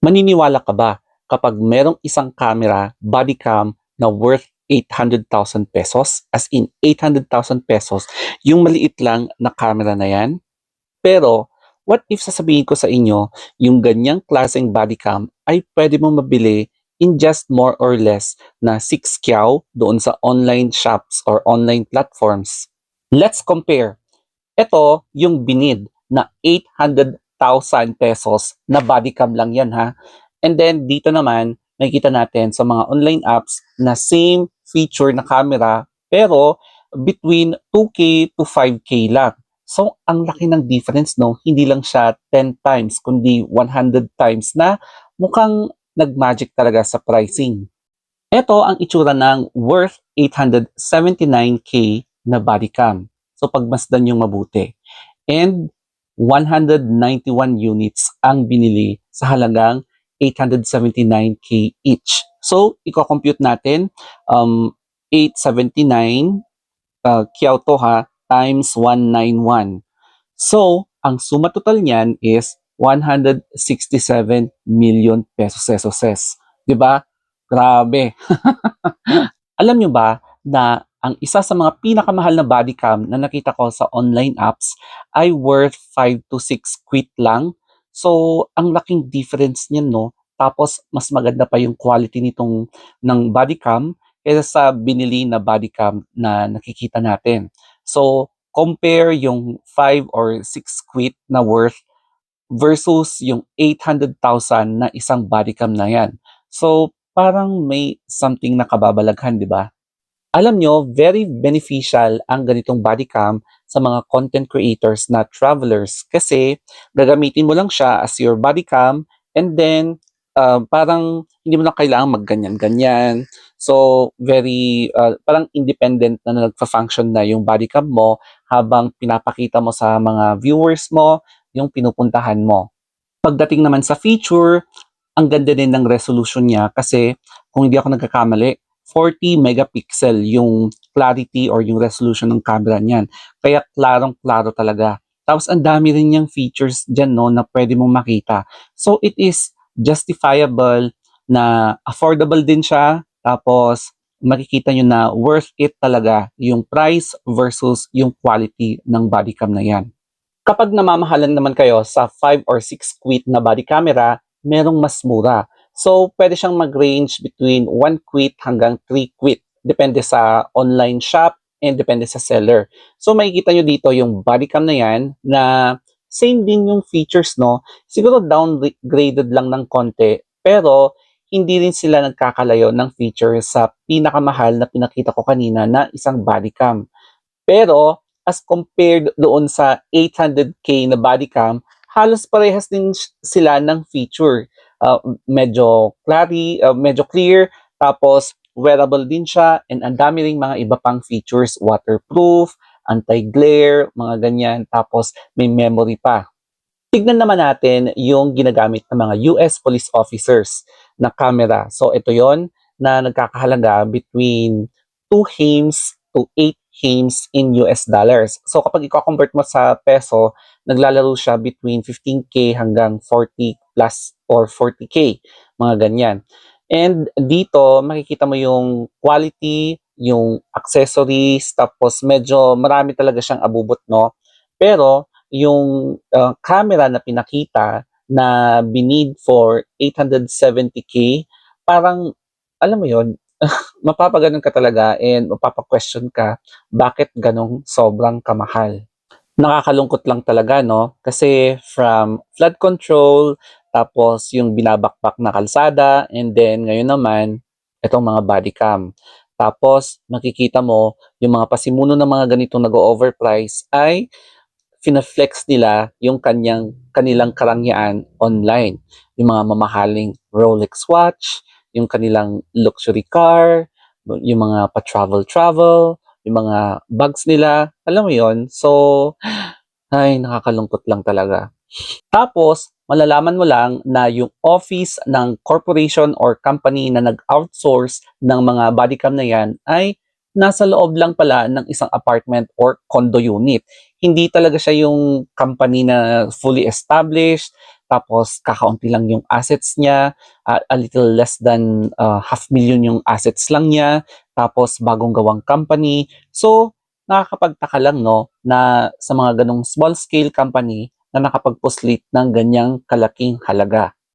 Maniniwala ka ba kapag merong isang camera, body cam na worth 800,000 pesos? As in 800,000 pesos, yung maliit lang na camera na yan? Pero, what if sasabihin ko sa inyo, yung ganyang klaseng body cam ay pwede mo mabili in just more or less na 6 kyaw doon sa online shops or online platforms. Let's compare. Ito yung binid na 800,000 pesos na body cam lang yan ha. And then dito naman, makikita natin sa mga online apps na same feature na camera pero between 2K to 5K lang. So, ang laki ng difference, no? Hindi lang siya 10 times, kundi 100 times na mukhang nagmagic talaga sa pricing. Ito ang itsura ng worth 879k na body cam. So pagmasdan yung mabuti. And 191 units ang binili sa halagang 879k each. So, i-compute natin, um, 879 uh, Kyoto ha, times 191. So, ang suma total niyan is 167 million pesos pesos. 'Di ba? Grabe. Alam nyo ba na ang isa sa mga pinakamahal na body cam na nakita ko sa online apps ay worth 5 to 6 quid lang. So, ang laking difference niyan, no? Tapos, mas maganda pa yung quality nitong ng body cam kaysa sa binili na body cam na nakikita natin. So, compare yung 5 or 6 quid na worth versus yung 800,000 na isang body cam na yan. So, parang may something na kababalaghan, di ba? Alam nyo, very beneficial ang ganitong body cam sa mga content creators na travelers kasi gagamitin mo lang siya as your body cam and then uh, parang hindi mo na kailangan magganyan-ganyan. So, very, uh, parang independent na nagfa-function na yung body cam mo habang pinapakita mo sa mga viewers mo yung pinupuntahan mo. Pagdating naman sa feature, ang ganda din ng resolution niya kasi kung hindi ako nagkakamali, 40 megapixel yung clarity or yung resolution ng camera niyan. Kaya klarong-klaro talaga. Tapos ang dami rin niyang features dyan no, na pwede mong makita. So it is justifiable na affordable din siya. Tapos makikita nyo na worth it talaga yung price versus yung quality ng body cam na yan. Kapag namamahalan naman kayo sa 5 or 6 quid na body camera, merong mas mura. So, pwede siyang mag-range between 1 quid hanggang 3 quid. Depende sa online shop and depende sa seller. So, makikita nyo dito yung body cam na yan na same din yung features, no? Siguro downgraded lang ng konti, pero hindi rin sila nagkakalayo ng features sa pinakamahal na pinakita ko kanina na isang body cam. Pero, as compared doon sa 800k na body cam, halos parehas din sila ng feature. Uh, medyo clary, uh, medyo clear, tapos wearable din siya, and ang dami ring mga iba pang features, waterproof, anti-glare, mga ganyan, tapos may memory pa. Tignan naman natin yung ginagamit ng mga US police officers na camera. So ito yon na nagkakahalaga between 2 hames to 8 hames in US dollars. So kapag i-convert mo sa peso, naglalaro siya between 15k hanggang 40 plus or 40k, mga ganyan. And dito, makikita mo yung quality, yung accessories, tapos medyo marami talaga siyang abubot, no? Pero yung uh, camera na pinakita na binid for 870k, parang, alam mo yon mapapaganon ka talaga and mapapa-question ka bakit ganong sobrang kamahal. Nakakalungkot lang talaga, no? Kasi from flood control, tapos yung binabakbak na kalsada, and then ngayon naman, itong mga body cam. Tapos, makikita mo, yung mga pasimuno ng mga ganitong nag-overprice ay fina-flex nila yung kanyang, kanilang karangyaan online. Yung mga mamahaling Rolex watch, yung kanilang luxury car, yung mga pa-travel-travel, yung mga bags nila. Alam mo yon So, ay, nakakalungkot lang talaga. Tapos, malalaman mo lang na yung office ng corporation or company na nag-outsource ng mga bodycam na yan ay nasa loob lang pala ng isang apartment or condo unit. Hindi talaga siya yung company na fully established, tapos kakaunti lang yung assets niya, ah, a little less than ah, half million yung assets lang niya, tapos bagong gawang company. So, nakakapagtaka lang no na sa mga ganong small scale company na nakapag-poslate ng ganyang kalaking halaga.